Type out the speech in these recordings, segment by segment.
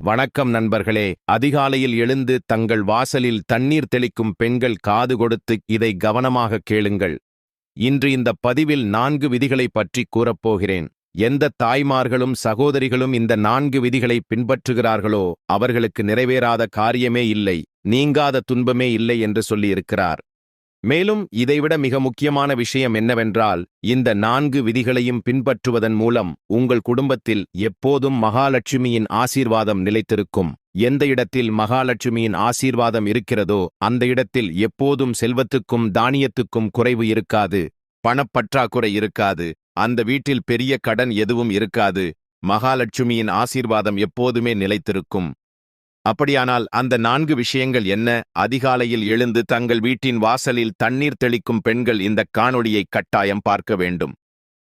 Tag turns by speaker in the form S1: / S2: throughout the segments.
S1: வணக்கம் நண்பர்களே. அதிகாலையில் எழுந்து தங்கள் வாசலில் தண்ணீர் தெளிக்கும் பெண்கள் காது கொடுத்து இதை கவனமாக கேளுங்கள். இன்று இந்த பதிவில் நான்கு விதிகளை பற்றி கூறப்போகிறேன் எந்த தாய்மார்களும் சகோதரிகளும் இந்த நான்கு விதிகளை பின்பற்றுகிறார்களோ அவர்களுக்கு நிறைவேறாத காரியமே இல்லை நீங்காத துன்பமே இல்லை என்று சொல்லியிருக்கிறார். மேலும் இதைவிட மிக முக்கியமான விஷயம் என்னவென்றால் இந்த நான்கு விதிகளையும் பின்பற்றுவதன் மூலம் உங்கள் குடும்பத்தில் எப்போதும் மகாலட்சுமியின் ஆசீர்வாதம் நிலைத்திருக்கும். எந்த இடத்தில் மகாலட்சுமியின் ஆசீர்வாதம் இருக்கிறதோ அந்த இடத்தில் எப்போதும் செல்வத்துக்கும் தானியத்துக்கும் குறைவு இருக்காது. பணப்பற்றாக்குறை இருக்காது. அந்த வீட்டில் பெரிய கடன் எதுவும் இருக்காது. மகாலட்சுமியின் ஆசீர்வாதம் எப்போதுமே நிலைத்திருக்கும். அப்படியானால் அந்த நான்கு விஷயங்கள் என்ன? அதிகாலையில் எழுந்து தங்கள் வீட்டின் வாசலில் தண்ணீர் தெளிக்கும் பெண்கள் இந்த காணொளியை கட்டாயம் பார்க்க வேண்டும்.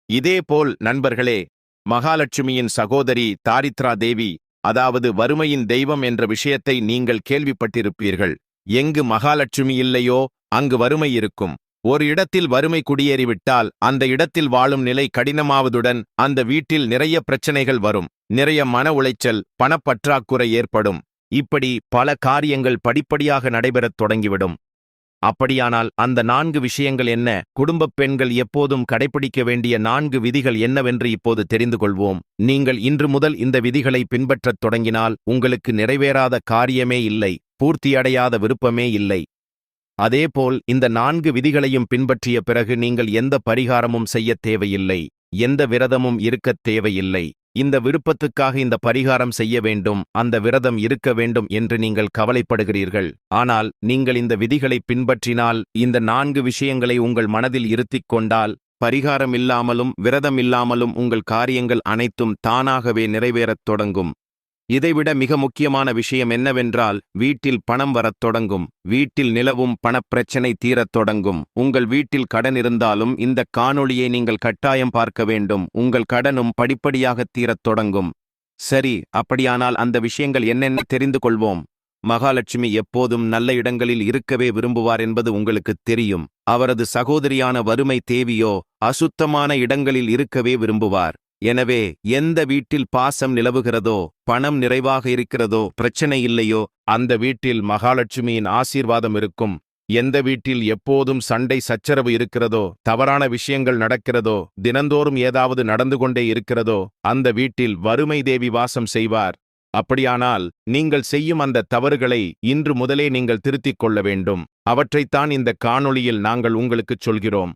S1: இதேபோல் நண்பர்களே மகாலட்சுமியின் சகோதரி தாரித்ரா தேவி அதாவது வறுமையின் தெய்வம் என்ற விஷயத்தை நீங்கள் கேள்விப்பட்டிருப்பீர்கள். எங்கு மகாலட்சுமி இல்லையோ அங்கு வறுமை இருக்கும். ஒரு இடத்தில் வறுமை குடியேறிவிட்டால் அந்த இடத்தில் வாழும் நிலை கடினமாவதுடன் அந்த வீட்டில் நிறைய பிரச்சனைகள் வரும். நிறைய மன உளைச்சல் பணப்பற்றாக்குறை ஏற்படும். இப்படி பல காரியங்கள் படிப்படியாக நடைபெறத் தொடங்கிவிடும். அப்படியானால் அந்த நான்கு விஷயங்கள் என்ன? குடும்பப் பெண்கள் எப்போதும் கடைபிடிக்க வேண்டிய நான்கு விதிகள் என்னவென்று இப்போது தெரிந்து கொள்வோம் நீங்கள் இன்று முதல் இந்த விதிகளை பின்பற்றத் தொடங்கினால் உங்களுக்கு நிறைவேறாத காரியமே இல்லை பூர்த்தியடையாத விருப்பமே இல்லை. அதேபோல் இந்த நான்கு விதிகளையும் பின்பற்றிய பிறகு நீங்கள் எந்த பரிகாரமும் செய்யத் தேவையில்லை எந்த விரதமும் இருக்கத் தேவையில்லை. இந்த விருப்பத்துக்காக இந்த பரிகாரம் செய்ய வேண்டும் அந்த விரதம் இருக்க வேண்டும் என்று நீங்கள் கவலைப்படுகிறீர்கள். ஆனால் நீங்கள் இந்த விதிகளை பின்பற்றினால் இந்த நான்கு விஷயங்களை உங்கள் மனதில் இருத்திக் கொண்டால் பரிகாரம் இல்லாமலும் விரதம் இல்லாமலும் உங்கள் காரியங்கள் அனைத்தும் தானாகவே நிறைவேறத் தொடங்கும். இதைவிட மிக முக்கியமான விஷயம் என்னவென்றால் வீட்டில் பணம் வரத் தொடங்கும் வீட்டில் நிலவும் பணப்பிரச்சனை தீரத் தொடங்கும். உங்கள் வீட்டில் கடன் இருந்தாலும் இந்த காணொளியை நீங்கள் கட்டாயம் பார்க்க வேண்டும். உங்கள் கடனும் படிப்படியாக தீரத் தொடங்கும். சரி அப்படியானால் அந்த விஷயங்கள் என்னென்ன தெரிந்து கொள்வோம்? மகாலட்சுமி எப்போதும் நல்ல இடங்களில் இருக்கவே விரும்புவார் என்பது உங்களுக்குத் தெரியும். அவரது சகோதரியான வறுமை தேவியோ அசுத்தமான இடங்களில் இருக்கவே விரும்புவார். எனவே எந்த வீட்டில் பாசம் நிலவுகிறதோ பணம் நிறைவாக இருக்கிறதோ பிரச்சனை இல்லையோ அந்த வீட்டில் மகாலட்சுமியின் ஆசீர்வாதம் இருக்கும். எந்த வீட்டில் எப்போதும் சண்டை சச்சரவு இருக்கிறதோ தவறான விஷயங்கள் நடக்கிறதோ தினந்தோறும் ஏதாவது நடந்து கொண்டே இருக்கிறதோ அந்த வீட்டில் வறுமை தேவி வாசம் செய்வார். அப்படியானால் நீங்கள் செய்யும் அந்த தவறுகளை இன்று முதலே நீங்கள் திருத்திக் கொள்ள வேண்டும். அவற்றைத்தான் இந்த காணொளியில் நாங்கள் உங்களுக்குச் சொல்கிறோம்.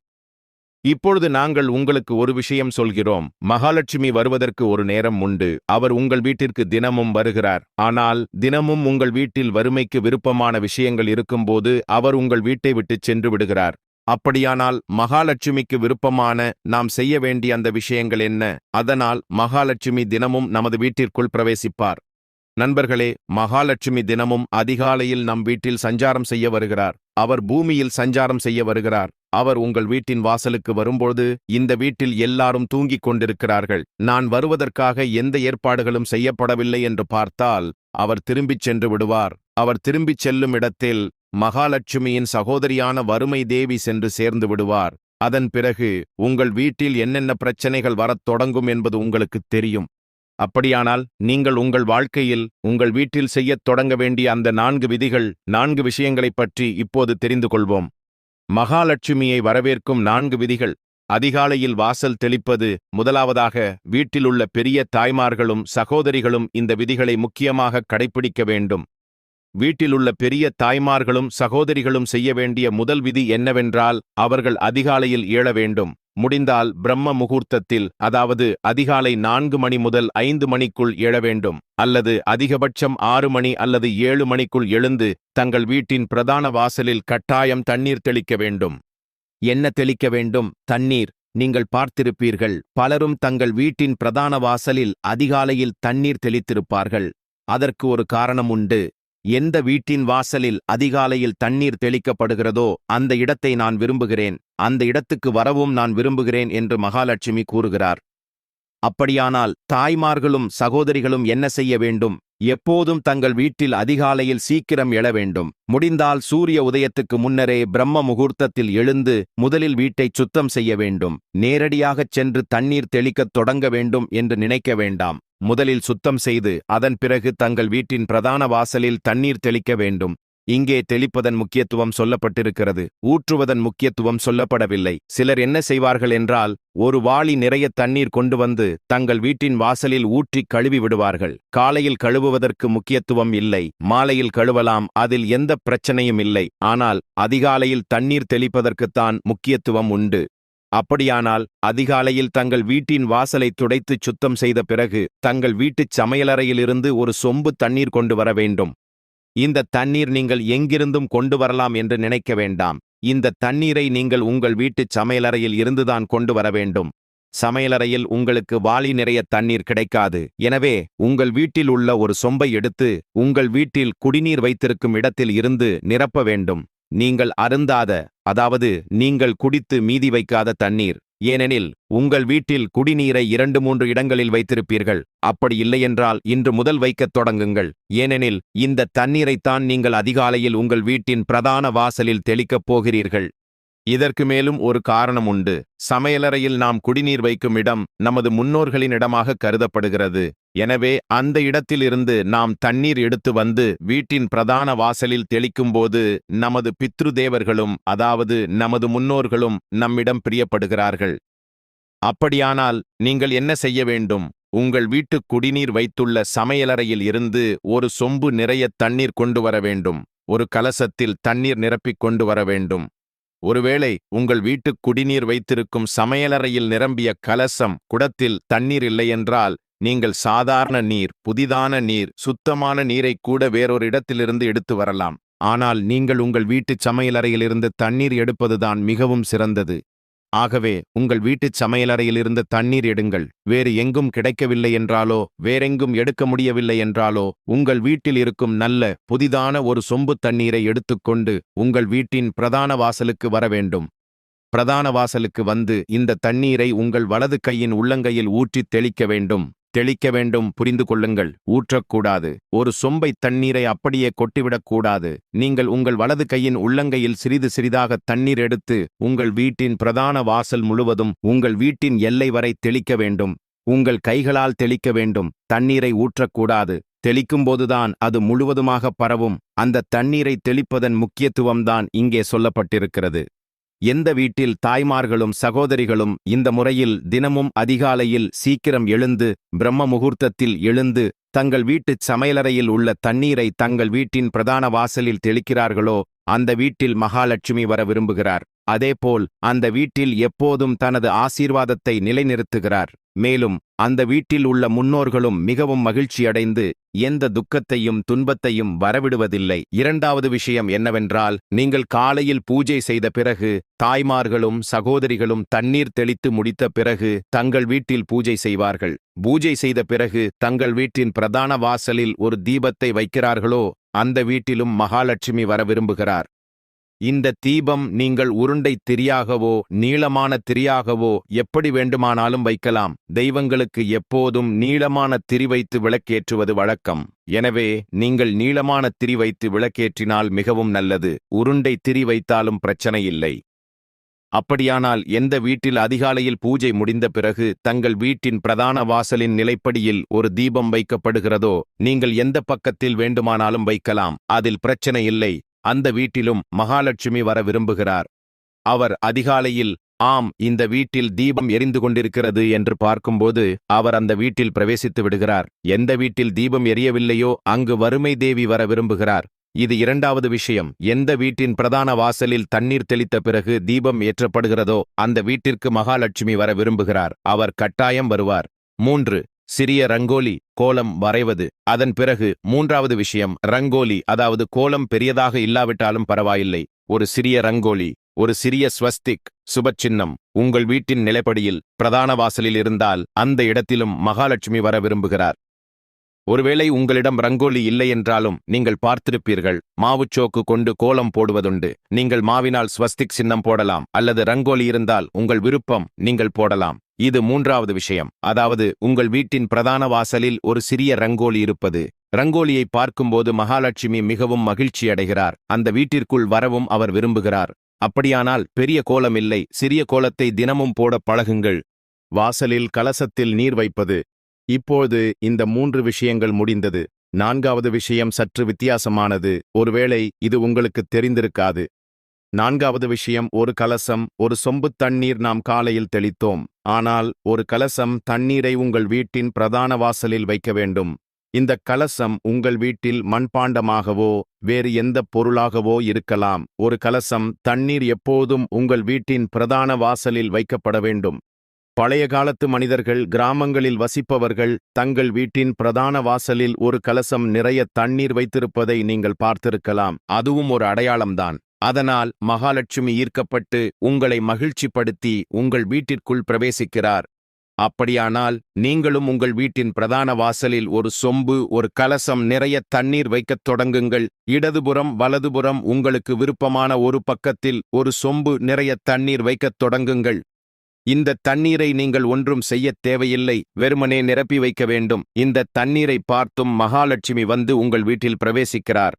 S1: இப்பொழுது நாங்கள் உங்களுக்கு ஒரு விஷயம் சொல்கிறோம். மகாலட்சுமி வருவதற்கு ஒரு நேரம் உண்டு. அவர் உங்கள் வீட்டிற்கு தினமும் வருகிறார். ஆனால் தினமும் உங்கள் வீட்டில் வறுமைக்கு விருப்பமான விஷயங்கள் இருக்கும்போது அவர் உங்கள் வீட்டை விட்டுச் சென்று விடுகிறார். அப்படியானால் மகாலட்சுமிக்கு விருப்பமான நாம் செய்ய வேண்டிய அந்த விஷயங்கள் என்ன? அதனால் மகாலட்சுமி தினமும் நமது வீட்டிற்குள் பிரவேசிப்பார். நண்பர்களே மகாலட்சுமி தினமும் அதிகாலையில் நம் வீட்டில் சஞ்சாரம் செய்ய வருகிறார். அவர் பூமியில் சஞ்சாரம் செய்ய வருகிறார். அவர் உங்கள் வீட்டின் வாசலுக்கு வரும்போது இந்த வீட்டில் எல்லாரும் தூங்கிக் கொண்டிருக்கிறார்கள். நான் வருவதற்காக எந்த ஏற்பாடுகளும் செய்யப்படவில்லை என்று பார்த்தால் அவர் திரும்பிச் சென்று விடுவார். அவர் திரும்பிச் செல்லும் இடத்தில் மகாலட்சுமியின் சகோதரியான வறுமை தேவி சென்று சேர்ந்து விடுவார். அதன் பிறகு உங்கள் வீட்டில் என்னென்ன பிரச்சனைகள் வரத் தொடங்கும் என்பது உங்களுக்குத் தெரியும். அப்படியானால் நீங்கள் உங்கள் வாழ்க்கையில் உங்கள் வீட்டில் செய்யத் தொடங்க வேண்டிய அந்த நான்கு விதிகள் நான்கு விஷயங்களைப் பற்றி இப்போது தெரிந்து கொள்வோம். மகாலட்சுமியை வரவேற்கும் நான்கு விதிகள். அதிகாலையில் வாசல் தெளிப்பது முதலாவதாக வீட்டிலுள்ள பெரிய தாய்மார்களும் சகோதரிகளும் இந்த விதிகளை முக்கியமாக கடைப்பிடிக்க வேண்டும். வீட்டிலுள்ள பெரிய தாய்மார்களும் சகோதரிகளும் செய்ய வேண்டிய முதல் விதி என்னவென்றால் அவர்கள் அதிகாலையில் ஏழ வேண்டும். முடிந்தால் பிரம்ம முகூர்த்தத்தில் அதாவது அதிகாலை நான்கு மணி முதல் ஐந்து மணிக்குள் எழ வேண்டும் அல்லது அதிகபட்சம் ஆறு மணி அல்லது ஏழு மணிக்குள் எழுந்து தங்கள் வீட்டின் பிரதான வாசலில் கட்டாயம் தண்ணீர் தெளிக்க வேண்டும். என்ன தெளிக்க வேண்டும்? தண்ணீர். நீங்கள் பார்த்திருப்பீர்கள் பலரும் தங்கள் வீட்டின் பிரதான வாசலில் அதிகாலையில் தண்ணீர் தெளித்திருப்பார்கள். அதற்கு ஒரு காரணம் உண்டு. எந்த வீட்டின் வாசலில் அதிகாலையில் தண்ணீர் தெளிக்கப்படுகிறதோ அந்த இடத்தை நான் விரும்புகிறேன் அந்த இடத்துக்கு வரவும் நான் விரும்புகிறேன் என்று மகாலட்சுமி கூறுகிறார். அப்படியானால் தாய்மார்களும் சகோதரிகளும் என்ன செய்ய வேண்டும்? எப்போதும் தங்கள் வீட்டில் அதிகாலையில் சீக்கிரம் எழ வேண்டும். முடிந்தால் சூரிய உதயத்துக்கு முன்னரே பிரம்ம முகூர்த்தத்தில் எழுந்து முதலில் வீட்டைச் சுத்தம் செய்ய வேண்டும். நேரடியாகச் சென்று தண்ணீர் தெளிக்கத் தொடங்க வேண்டும் என்று நினைக்க வேண்டாம். முதலில் சுத்தம் செய்து அதன் பிறகு தங்கள் வீட்டின் பிரதான வாசலில் தண்ணீர் தெளிக்க வேண்டும். இங்கே தெளிப்பதன் முக்கியத்துவம் சொல்லப்பட்டிருக்கிறது. ஊற்றுவதன் முக்கியத்துவம் சொல்லப்படவில்லை. சிலர் என்ன செய்வார்கள் என்றால் ஒரு வாளி நிறைய தண்ணீர் கொண்டு வந்து தங்கள் வீட்டின் வாசலில் ஊற்றி கழுவி விடுவார்கள். காலையில் கழுவுவதற்கு முக்கியத்துவம் இல்லை. மாலையில் கழுவலாம் அதில் எந்த பிரச்சனையும் இல்லை. ஆனால் அதிகாலையில் தண்ணீர் தெளிப்பதற்குத்தான் முக்கியத்துவம் உண்டு. அப்படியானால் அதிகாலையில் தங்கள் வீட்டின் வாசலை துடைத்துச் சுத்தம் செய்த பிறகு தங்கள் வீட்டுச் சமையலறையிலிருந்து ஒரு சொம்பு தண்ணீர் கொண்டு வர வேண்டும். இந்த தண்ணீர் நீங்கள் எங்கிருந்தும் கொண்டு வரலாம் என்று நினைக்க வேண்டாம். இந்த தண்ணீரை நீங்கள் உங்கள் வீட்டுச் சமையலறையில் இருந்துதான் கொண்டு வர வேண்டும். சமையலறையில் உங்களுக்கு வாளி நிறைய தண்ணீர் கிடைக்காது. எனவே உங்கள் வீட்டில் உள்ள ஒரு சொம்பை எடுத்து உங்கள் வீட்டில் குடிநீர் வைத்திருக்கும் இடத்தில் இருந்து நிரப்ப வேண்டும். நீங்கள் அருந்தாத அதாவது நீங்கள் குடித்து மீதி வைக்காத தண்ணீர். ஏனெனில் உங்கள் வீட்டில் குடிநீரை இரண்டு மூன்று இடங்களில் வைத்திருப்பீர்கள். அப்படி இல்லையென்றால் இன்று முதல் வைக்கத் தொடங்குங்கள். ஏனெனில் இந்த தண்ணீரைத்தான் நீங்கள் அதிகாலையில் உங்கள் வீட்டின் பிரதான வாசலில் தெளிக்கப் போகிறீர்கள். இதற்கு மேலும் ஒரு காரணம் உண்டு. சமையலறையில் நாம் குடிநீர் வைக்கும் இடம் நமது முன்னோர்களின் இடமாக கருதப்படுகிறது. எனவே அந்த இடத்திலிருந்து நாம் தண்ணீர் எடுத்து வந்து வீட்டின் பிரதான வாசலில் தெளிக்கும்போது நமது பித்ரு தேவர்களும் அதாவது நமது முன்னோர்களும் நம்மிடம் பிரியப்படுகிறார்கள். அப்படியானால் நீங்கள் என்ன செய்ய வேண்டும்? உங்கள் வீட்டுக் குடிநீர் வைத்துள்ள சமையலறையில் இருந்து ஒரு சொம்பு நிறைய தண்ணீர் கொண்டு வர வேண்டும். ஒரு கலசத்தில் தண்ணீர் நிரப்பிக் கொண்டு வர வேண்டும். ஒருவேளை உங்கள் வீட்டுக் குடிநீர் வைத்திருக்கும் சமையலறையில் நிரம்பிய கலசம் குடத்தில் தண்ணீர் இல்லையென்றால் நீங்கள் சாதாரண நீர் புதிதான நீர் சுத்தமான நீரை கூட வேறொரு இடத்திலிருந்து எடுத்து வரலாம். ஆனால் நீங்கள் உங்கள் வீட்டுச் சமையலறையிலிருந்து தண்ணீர் எடுப்பதுதான் மிகவும் சிறந்தது. ஆகவே உங்கள் வீட்டுச் சமையலறையிலிருந்து தண்ணீர் எடுங்கள். வேறு எங்கும் கிடைக்கவில்லை என்றாலோ வேறெங்கும் எடுக்க முடியவில்லை என்றாலோ உங்கள் வீட்டில் இருக்கும் நல்ல புதிதான ஒரு சொம்பு தண்ணீரை எடுத்துக்கொண்டு உங்கள் வீட்டின் பிரதான வாசலுக்கு வர வேண்டும். பிரதான வாசலுக்கு வந்து இந்த தண்ணீரை உங்கள் வலது கையின் உள்ளங்கையில் ஊற்றித் தெளிக்க வேண்டும். தெளிக்க வேண்டும் புரிந்து கொள்ளுங்கள். ஊற்றக்கூடாது. ஒரு சொம்பை தண்ணீரை அப்படியே கொட்டிவிடக்கூடாது நீங்கள் உங்கள் வலது கையின் உள்ளங்கையில் சிறிது சிறிதாக தண்ணீர் எடுத்து உங்கள் வீட்டின் பிரதான வாசல் முழுவதும் உங்கள் வீட்டின் எல்லை வரை தெளிக்க வேண்டும். உங்கள் கைகளால் தெளிக்க வேண்டும். தண்ணீரை ஊற்றக்கூடாது. தெளிக்கும்போதுதான் அது முழுவதுமாக பரவும். அந்த தண்ணீரை தெளிப்பதன் முக்கியத்துவம்தான் இங்கே சொல்லப்பட்டிருக்கிறது. எந்த வீட்டில் தாய்மார்களும் சகோதரிகளும் இந்த முறையில் தினமும் அதிகாலையில் சீக்கிரம் எழுந்து பிரம்ம முகூர்த்தத்தில் எழுந்து தங்கள் வீட்டுச் சமையலறையில் உள்ள தண்ணீரை தங்கள் வீட்டின் பிரதான வாசலில் தெளிக்கிறார்களோ அந்த வீட்டில் மகாலட்சுமி வர விரும்புகிறார். அதேபோல் அந்த வீட்டில் எப்போதும் தனது ஆசீர்வாதத்தை நிலைநிறுத்துகிறார். மேலும் அந்த வீட்டில் உள்ள முன்னோர்களும் மிகவும் மகிழ்ச்சியடைந்து எந்த துக்கத்தையும் துன்பத்தையும் வரவிடுவதில்லை. இரண்டாவது விஷயம் என்னவென்றால் நீங்கள் காலையில் பூஜை செய்த பிறகு தாய்மார்களும் சகோதரிகளும் தண்ணீர் தெளித்து முடித்த பிறகு தங்கள் வீட்டில் பூஜை செய்வார்கள். பூஜை செய்த பிறகு தங்கள் வீட்டின் பிரதான வாசலில் ஒரு தீபத்தை வைக்கிறார்களோ அந்த வீட்டிலும் மகாலட்சுமி வர விரும்புகிறார். இந்த தீபம் நீங்கள் உருண்டை திரியாகவோ நீளமான திரியாகவோ எப்படி வேண்டுமானாலும் வைக்கலாம். தெய்வங்களுக்கு எப்போதும் நீளமான திரி வைத்து விளக்கேற்றுவது வழக்கம். எனவே நீங்கள் நீளமான திரி வைத்து விளக்கேற்றினால் மிகவும் நல்லது. உருண்டை திரி வைத்தாலும் பிரச்சனை இல்லை. அப்படியானால் எந்த வீட்டில் அதிகாலையில் பூஜை முடிந்த பிறகு தங்கள் வீட்டின் பிரதான வாசலின் நிலைப்படியில் ஒரு தீபம் வைக்கப்படுகிறதோ நீங்கள் எந்த பக்கத்தில் வேண்டுமானாலும் வைக்கலாம். அதில் பிரச்சனை இல்லை. அந்த வீட்டிலும் மகாலட்சுமி வர விரும்புகிறார். அவர் அதிகாலையில் ஆம் இந்த வீட்டில் தீபம் எரிந்து கொண்டிருக்கிறது என்று பார்க்கும்போது அவர் அந்த வீட்டில் பிரவேசித்து விடுகிறார். எந்த வீட்டில் தீபம் எரியவில்லையோ அங்கு வறுமை தேவி வர விரும்புகிறார். இது இரண்டாவது விஷயம். எந்த வீட்டின் பிரதான வாசலில் தண்ணீர் தெளித்த பிறகு தீபம் ஏற்றப்படுகிறதோ அந்த வீட்டிற்கு மகாலட்சுமி வர விரும்புகிறார். அவர் கட்டாயம் வருவார். மூன்று சிறிய ரங்கோலி கோலம் வரைவது. அதன் பிறகு மூன்றாவது விஷயம் ரங்கோலி அதாவது கோலம் பெரியதாக இல்லாவிட்டாலும் பரவாயில்லை. ஒரு சிறிய ரங்கோலி ஒரு சிறிய ஸ்வஸ்திக் சுபச்சின்னம் உங்கள் வீட்டின் நிலைப்படியில் பிரதான வாசலில் இருந்தால் அந்த இடத்திலும் மகாலட்சுமி வர விரும்புகிறார். ஒருவேளை உங்களிடம் ரங்கோலி இல்லை என்றாலும் நீங்கள் பார்த்திருப்பீர்கள் மாவுச்சோக்கு கொண்டு கோலம் போடுவதுண்டு. நீங்கள் மாவினால் ஸ்வஸ்திக் சின்னம் போடலாம் அல்லது ரங்கோலி இருந்தால் உங்கள் விருப்பம் நீங்கள் போடலாம். இது மூன்றாவது விஷயம். அதாவது உங்கள் வீட்டின் பிரதான வாசலில் ஒரு சிறிய ரங்கோலி இருப்பது. ரங்கோலியை பார்க்கும்போது மகாலட்சுமி மிகவும் மகிழ்ச்சி அடைகிறார் அந்த வீட்டிற்குள் வரவும் அவர் விரும்புகிறார். அப்படியானால் பெரிய கோலம் இல்லை சிறிய கோலத்தை தினமும் போட பழகுங்கள். வாசலில் கலசத்தில் நீர் வைப்பது. இப்போது இந்த மூன்று விஷயங்கள் முடிந்தது. நான்காவது விஷயம் சற்று வித்தியாசமானது. ஒருவேளை இது உங்களுக்கு தெரிந்திருக்காது. நான்காவது விஷயம் ஒரு கலசம் ஒரு சொம்பு தண்ணீர் நாம் காலையில் தெளித்தோம். ஆனால் ஒரு கலசம் தண்ணீரை உங்கள் வீட்டின் பிரதான வாசலில் வைக்க வேண்டும். இந்த கலசம் உங்கள் வீட்டில் மண்பாண்டமாகவோ வேறு எந்த பொருளாகவோ இருக்கலாம். ஒரு கலசம் தண்ணீர் எப்போதும் உங்கள் வீட்டின் பிரதான வாசலில் வைக்கப்பட வேண்டும். பழைய காலத்து மனிதர்கள் கிராமங்களில் வசிப்பவர்கள் தங்கள் வீட்டின் பிரதான வாசலில் ஒரு கலசம் நிறைய தண்ணீர் வைத்திருப்பதை நீங்கள் பார்த்திருக்கலாம். அதுவும் ஒரு அடையாளம்தான். அதனால் மகாலட்சுமி ஈர்க்கப்பட்டு உங்களை மகிழ்ச்சிப்படுத்தி உங்கள் வீட்டிற்குள் பிரவேசிக்கிறார். அப்படியானால் நீங்களும் உங்கள் வீட்டின் பிரதான வாசலில் ஒரு சொம்பு ஒரு கலசம் நிறைய தண்ணீர் வைக்கத் தொடங்குங்கள். இடதுபுறம் வலதுபுறம் உங்களுக்கு விருப்பமான ஒரு பக்கத்தில் ஒரு சொம்பு நிறைய தண்ணீர் வைக்கத் தொடங்குங்கள். இந்த தண்ணீரை நீங்கள் ஒன்றும் செய்யத் தேவையில்லை. வெறுமனே நிரப்பி வைக்க வேண்டும். இந்த தண்ணீரை பார்த்தும் மகாலட்சுமி வந்து உங்கள் வீட்டில் பிரவேசிக்கிறார்.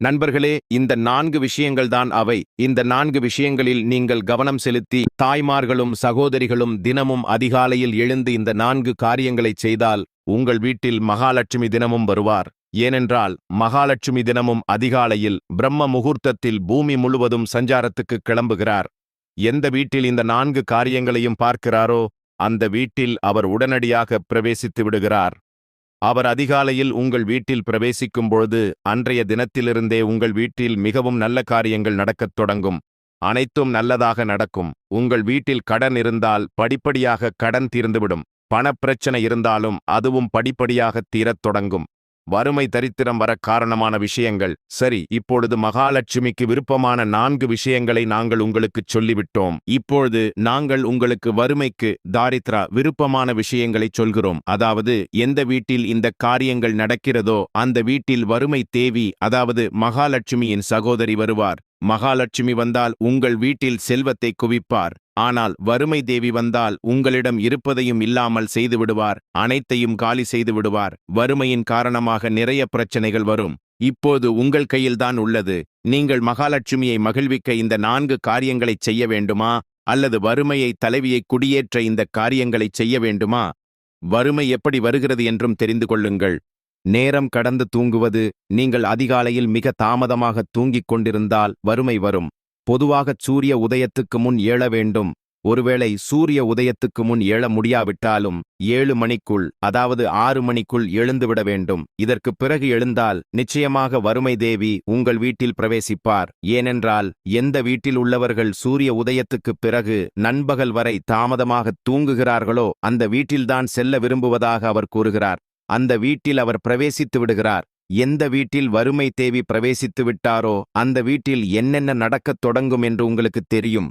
S1: நண்பர்களே இந்த நான்கு விஷயங்கள்தான் அவை. இந்த நான்கு விஷயங்களில் நீங்கள் கவனம் செலுத்தி தாய்மார்களும் சகோதரிகளும் தினமும் அதிகாலையில் எழுந்து இந்த நான்கு காரியங்களைச் செய்தால் உங்கள் வீட்டில் மகாலட்சுமி தினமும் வருவார். ஏனென்றால் மகாலட்சுமி தினமும் அதிகாலையில் பிரம்ம முகூர்த்தத்தில் பூமி முழுவதும் சஞ்சாரத்துக்கு கிளம்புகிறார். எந்த வீட்டில் இந்த நான்கு காரியங்களையும் பார்க்கிறாரோ அந்த வீட்டில் அவர் உடனடியாக பிரவேசித்து விடுகிறார். அவர் அதிகாலையில் உங்கள் வீட்டில் பிரவேசிக்கும் பொழுது அன்றைய தினத்திலிருந்தே உங்கள் வீட்டில் மிகவும் நல்ல காரியங்கள் நடக்கத் தொடங்கும். அனைத்தும் நல்லதாக நடக்கும். உங்கள் வீட்டில் கடன் இருந்தால் படிப்படியாக கடன் தீர்ந்துவிடும். பணப்பிரச்சனை இருந்தாலும் அதுவும் படிப்படியாக தீரத் தொடங்கும். வறுமை தரித்திரம் வர காரணமான விஷயங்கள். சரி இப்பொழுது மகாலட்சுமிக்கு விருப்பமான நான்கு விஷயங்களை நாங்கள் உங்களுக்குச் சொல்லிவிட்டோம். இப்பொழுது நாங்கள் உங்களுக்கு வறுமைக்கு தாரித்ரா விருப்பமான விஷயங்களைச் சொல்கிறோம். அதாவது எந்த வீட்டில் இந்த காரியங்கள் நடக்கிறதோ அந்த வீட்டில் வறுமை தேவி அதாவது மகாலட்சுமியின் சகோதரி வருவார். மகாலட்சுமி வந்தால் உங்கள் வீட்டில் செல்வத்தை குவிப்பார். ஆனால் வறுமை தேவி வந்தால் உங்களிடம் இருப்பதையும் இல்லாமல் செய்துவிடுவார். அனைத்தையும் காலி செய்துவிடுவார். வறுமையின் காரணமாக நிறைய பிரச்சனைகள் வரும். இப்போது உங்கள் கையில்தான் உள்ளது. நீங்கள் மகாலட்சுமியை மகிழ்விக்க இந்த நான்கு காரியங்களைச் செய்ய வேண்டுமா? அல்லது வறுமையை தலைவியை குடியேற்ற இந்த காரியங்களைச் செய்ய வேண்டுமா? வறுமை எப்படி வருகிறது என்றும் தெரிந்து கொள்ளுங்கள். நேரம் கடந்து தூங்குவது நீங்கள் அதிகாலையில் மிக தாமதமாக தூங்கிக் கொண்டிருந்தால் வறுமை வரும். பொதுவாகச் சூரிய உதயத்துக்கு முன் எழ வேண்டும். ஒருவேளை சூரிய உதயத்துக்கு முன் எழ முடியாவிட்டாலும் ஏழு மணிக்குள் அதாவது ஆறு மணிக்குள் எழுந்துவிட வேண்டும். இதற்கு பிறகு எழுந்தால் நிச்சயமாக வறுமை தேவி உங்கள் வீட்டில் பிரவேசிப்பார். ஏனென்றால் எந்த வீட்டில் உள்ளவர்கள் சூரிய உதயத்துக்குப் பிறகு நண்பகல் வரை தாமதமாக தூங்குகிறார்களோ அந்த வீட்டில்தான் செல்ல விரும்புவதாக அவர் கூறுகிறார். அந்த வீட்டில் அவர் பிரவேசித்து விடுகிறார். எந்த வீட்டில் வறுமை தேவி பிரவேசித்து விட்டாரோ அந்த வீட்டில் என்னென்ன நடக்கத் தொடங்கும் என்று உங்களுக்கு தெரியும்.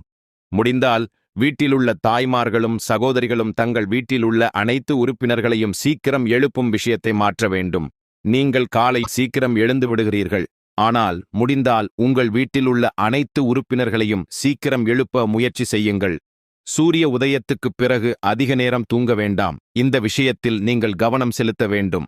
S1: முடிந்தால் வீட்டிலுள்ள தாய்மார்களும் சகோதரிகளும் தங்கள் வீட்டிலுள்ள அனைத்து உறுப்பினர்களையும் சீக்கிரம் எழுப்பும் விஷயத்தை மாற்ற வேண்டும். நீங்கள் காலை சீக்கிரம் எழுந்து விடுகிறீர்கள். ஆனால் முடிந்தால் உங்கள் வீட்டிலுள்ள அனைத்து உறுப்பினர்களையும் சீக்கிரம் எழுப்ப முயற்சி செய்யுங்கள். சூரிய உதயத்துக்குப் பிறகு அதிக நேரம் தூங்க வேண்டாம். இந்த விஷயத்தில் நீங்கள் கவனம் செலுத்த வேண்டும்.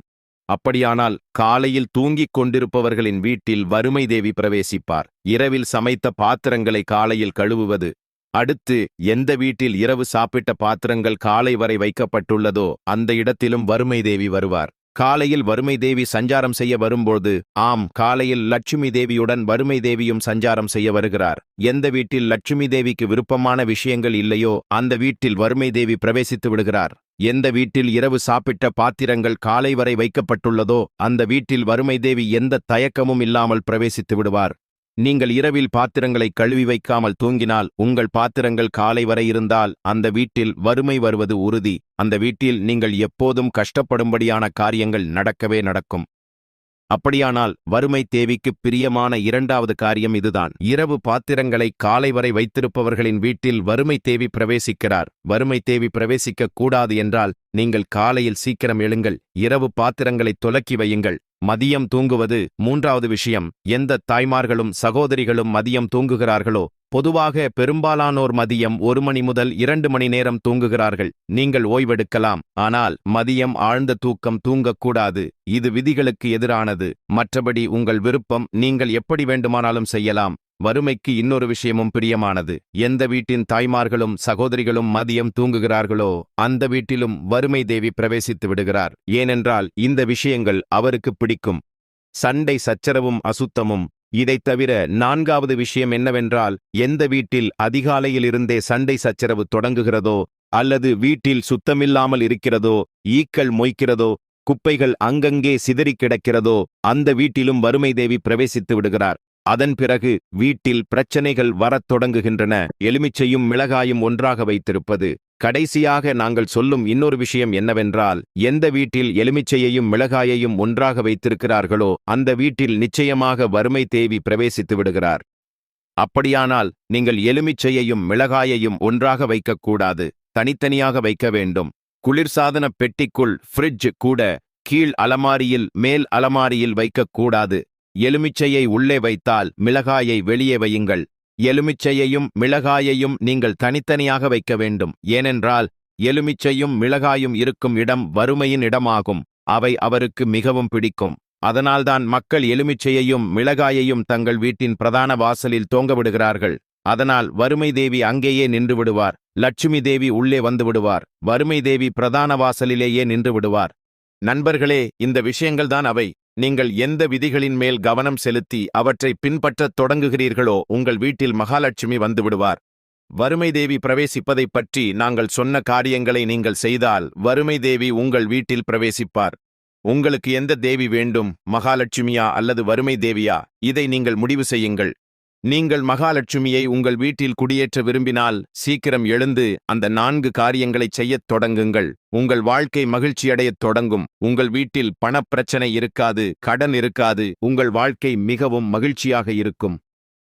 S1: அப்படியானால் காலையில் தூங்கிக் கொண்டிருப்பவர்களின் வீட்டில் வறுமை தேவி பிரவேசிப்பார். இரவில் சமைத்த பாத்திரங்களை காலையில் கழுவுவது. அடுத்து எந்த வீட்டில் இரவு சாப்பிட்ட பாத்திரங்கள் காலை வரை வைக்கப்பட்டுள்ளதோ அந்த இடத்திலும் வறுமை தேவி வருவார். காலையில் வறுமை தேவி சஞ்சாரம் செய்ய வரும்போது ஆம் காலையில் லட்சுமி தேவியுடன் வறுமை தேவியும் சஞ்சாரம் செய்ய வருகிறார். எந்த வீட்டில் லட்சுமி தேவிக்கு விருப்பமான விஷயங்கள் இல்லையோ அந்த வீட்டில் வறுமை தேவி பிரவேசித்து விடுகிறார். எந்த வீட்டில் இரவு சாப்பிட்ட பாத்திரங்கள் காலை வரை வைக்கப்பட்டுள்ளதோ அந்த வீட்டில் வறுமை தேவி எந்த தயக்கமும் இல்லாமல் பிரவேசித்து விடுவார். நீங்கள் இரவில் பாத்திரங்களை கழுவி வைக்காமல் தூங்கினால் உங்கள் பாத்திரங்கள் காலை வரை இருந்தால் அந்த வீட்டில் வறுமை வருவது உறுதி. அந்த வீட்டில் நீங்கள் எப்போதும் கஷ்டப்படும்படியான காரியங்கள் நடக்கவே நடக்கும். அப்படியானால் வறுமை தேவிக்கு பிரியமான இரண்டாவது காரியம் இதுதான். இரவு பாத்திரங்களை காலை வரை வைத்திருப்பவர்களின் வீட்டில் வறுமை தேவி பிரவேசிக்கிறார். வறுமை தேவி பிரவேசிக்க கூடாது என்றால் நீங்கள் காலையில் சீக்கிரம் எழுங்கள். இரவு பாத்திரங்களை துலக்கி வையுங்கள். மதியம் தூங்குவது மூன்றாவது விஷயம். எந்த தாய்மார்களும் சகோதரிகளும் மதியம் தூங்குகிறார்களோ பொதுவாக பெரும்பாலானோர் மதியம் ஒரு மணி முதல் இரண்டு மணி நேரம் தூங்குகிறார்கள். நீங்கள் ஓய்வெடுக்கலாம். ஆனால் மதியம் ஆழ்ந்த தூக்கம் தூங்கக்கூடாது. இது விதிகளுக்கு எதிரானது. மற்றபடி உங்கள் விருப்பம் நீங்கள் எப்படி வேண்டுமானாலும் செய்யலாம். வறுமைக்கு இன்னொரு விஷயமும் பிரியமானது. எந்த வீட்டின் தாய்மார்களும் சகோதரிகளும் மதியம் தூங்குகிறார்களோ அந்த வீட்டிலும் வறுமை தேவி பிரவேசித்து விடுகிறார். ஏனென்றால் இந்த விஷயங்கள் அவருக்கு பிடிக்கும். சண்டை சச்சரவும் அசுத்தமும் இதைத் தவிர நான்காவது விஷயம் என்னவென்றால் எந்த வீட்டில் அதிகாலையில் இருந்தே சண்டை சச்சரவு தொடங்குகிறதோ அல்லது வீட்டில் சுத்தமில்லாமல் இருக்கிறதோ ஈக்கள் மொய்க்கிறதோ குப்பைகள் அங்கங்கே சிதறிக் கிடக்கிறதோ அந்த வீட்டிலும் வறுமை தேவி பிரவேசித்து விடுகிறார். அதன் பிறகு வீட்டில் பிரச்சனைகள் வரத் தொடங்குகின்றன. எலுமிச்சையும் மிளகாயும் ஒன்றாக வைத்திருப்பது. கடைசியாக நாங்கள் சொல்லும் இன்னொரு விஷயம் என்னவென்றால் எந்த வீட்டில் எலுமிச்சையையும் மிளகாயையும் ஒன்றாக வைத்திருக்கிறார்களோ அந்த வீட்டில் நிச்சயமாக வறுமை தேவி பிரவேசித்து விடுகிறார். அப்படியானால் நீங்கள் எலுமிச்சையையும் மிளகாயையும் ஒன்றாக வைக்கக்கூடாது தனித்தனியாக வைக்க வேண்டும். குளிர்சாதன பெட்டிக்குள் ஃப்ரிட்ஜ் கூட கீழ் அலமாரியில் மேல் அலமாரியில் வைக்கக்கூடாது. எலுமிச்சையை உள்ளே வைத்தால் மிளகாயை வெளியே வையுங்கள். எலுமிச்சையையும் மிளகாயையும் நீங்கள் தனித்தனியாக வைக்க வேண்டும். ஏனென்றால் எலுமிச்சையும் மிளகாயும் இருக்கும் இடம் வறுமையின் இடமாகும். அவை அவருக்கு மிகவும் பிடிக்கும். அதனால்தான் மக்கள் எலுமிச்சையையும் மிளகாயையும் தங்கள் வீட்டின் பிரதான வாசலில் தோங்கவிடுகிறார்கள் அதனால் வறுமை தேவி அங்கேயே நின்று விடுவார். லட்சுமி தேவி உள்ளே வந்து விடுவார். வறுமை தேவி பிரதான வாசலிலேயே நின்று விடுவார். நண்பர்களே இந்த விஷயங்கள்தான் அவை. நீங்கள் எந்த விதிகளின் மேல் கவனம் செலுத்தி அவற்றை பின்பற்றத் தொடங்குகிறீர்களோ உங்கள் வீட்டில் மகாலட்சுமி வந்துவிடுவார். வறுமை தேவி பிரவேசிப்பதைப் பற்றி நாங்கள் சொன்ன காரியங்களை நீங்கள் செய்தால் வறுமை தேவி உங்கள் வீட்டில் பிரவேசிப்பார். உங்களுக்கு எந்த தேவி வேண்டும்? மகாலட்சுமியா அல்லது வறுமை தேவியா? இதை நீங்கள் முடிவு செய்யுங்கள். நீங்கள் மகாலட்சுமியை உங்கள் வீட்டில் குடியேற்ற விரும்பினால் சீக்கிரம் எழுந்து அந்த நான்கு காரியங்களைச் செய்யத் தொடங்குங்கள். உங்கள் வாழ்க்கை மகிழ்ச்சியடையத் தொடங்கும். உங்கள் வீட்டில் பணப்பிரச்சனை இருக்காது கடன் இருக்காது. உங்கள் வாழ்க்கை மிகவும் மகிழ்ச்சியாக இருக்கும்.